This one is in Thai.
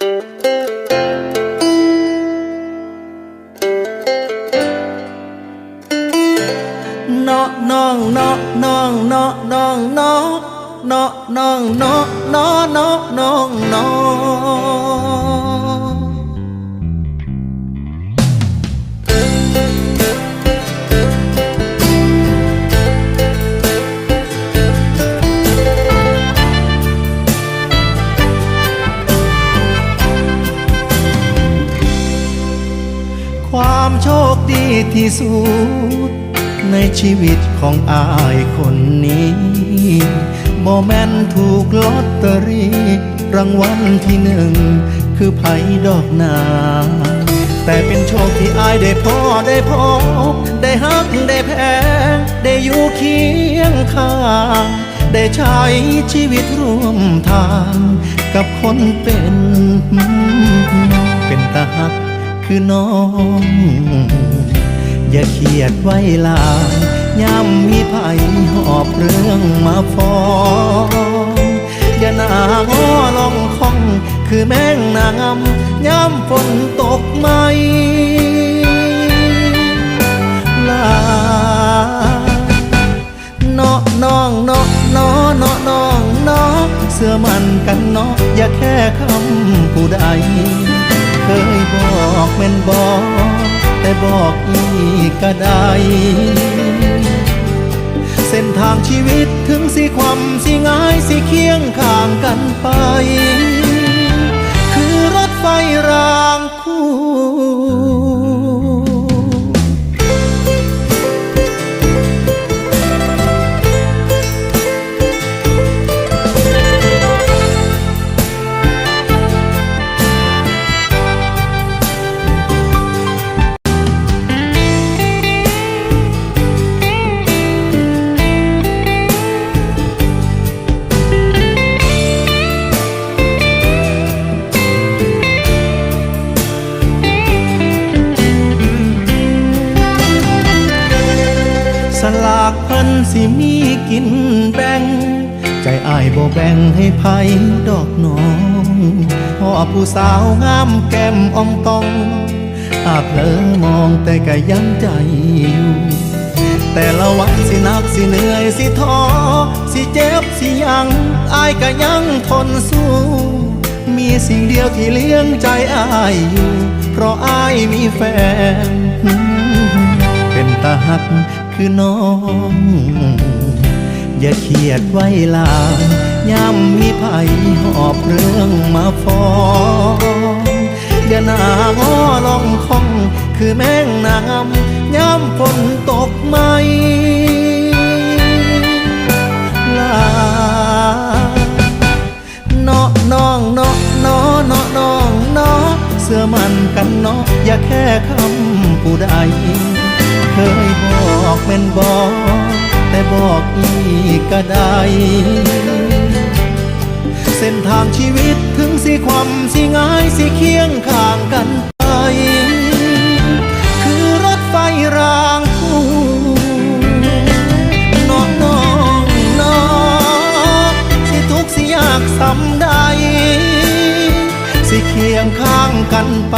เนาะน้องเนาะน้อง ความโชคดีที่สุด ในชีวิตของอายคนนี้บ่แม่นถูกลอตเตอรี่รางวัลที่หนึ่ง คือไผดอกนาแต่เป็นโชคที่อายได้พ่อได้พบได้ฮักได้แพงได้อยู่เคียงข้างได้ใช้ชีวิตร่วมทาง กับคนเป็น เป็นตาฮัก คือน้อง อย่าเครียดไว้ลาย่ำมีภัยหอบเรื่องมาฟ้องอย่าหนางอลองคอง คือแมงนางำย่ำฝนตกไหมลาเนาะน้องเนาะเนาะเนาะน้องเนาะเสื้อมันกันเนาะอย่าแค่คำผู้ใดเคยบอก อกแม่นบอกแต่บอกอีกก็ได้ เส้นทางชีวิตถึงสิความสิง่ายสิเคียงข้างกันไป คือรถไฟรากเพิ่นสิมีกินแบ่ง ใจอายบ่แบ่งให้ไผดอกน้องพ่อผู้สาวงามแก้มอ่องตองอาบเลอมองแต่ก็ยังใจอยู่แต่ละวันสิหนักสิเหนื่อยสิท้อสิเจ็บสิยังอายก็ยังทนสู้ มีสิ่งเดียวที่เลี้ยงใจอายอยู่ เพราะอายมีแฟน เป็นตาหัก คือน้อง อย่าเครียดไว้ลายย่ำมีภัยหอบเรื่องมาฟ้องอย่าหนางอลองคอง คือแมงนางย่ำฝนตกไหมลาเนาะน้องเนาะเนาะเนาะน้องเนาะเสื้อมันกันเนาะอย่าแค่คำผู้ใด เคยบอกแม่นบอกแต่บอกอีกก็ได้ เส้นทางชีวิตถึงสิความสิง่ายสิเคียงข้างกันไป คือรถไฟรางคู่น้องน้องน้องสิทุกสิยากสำใด สิเคียงข้างกันไป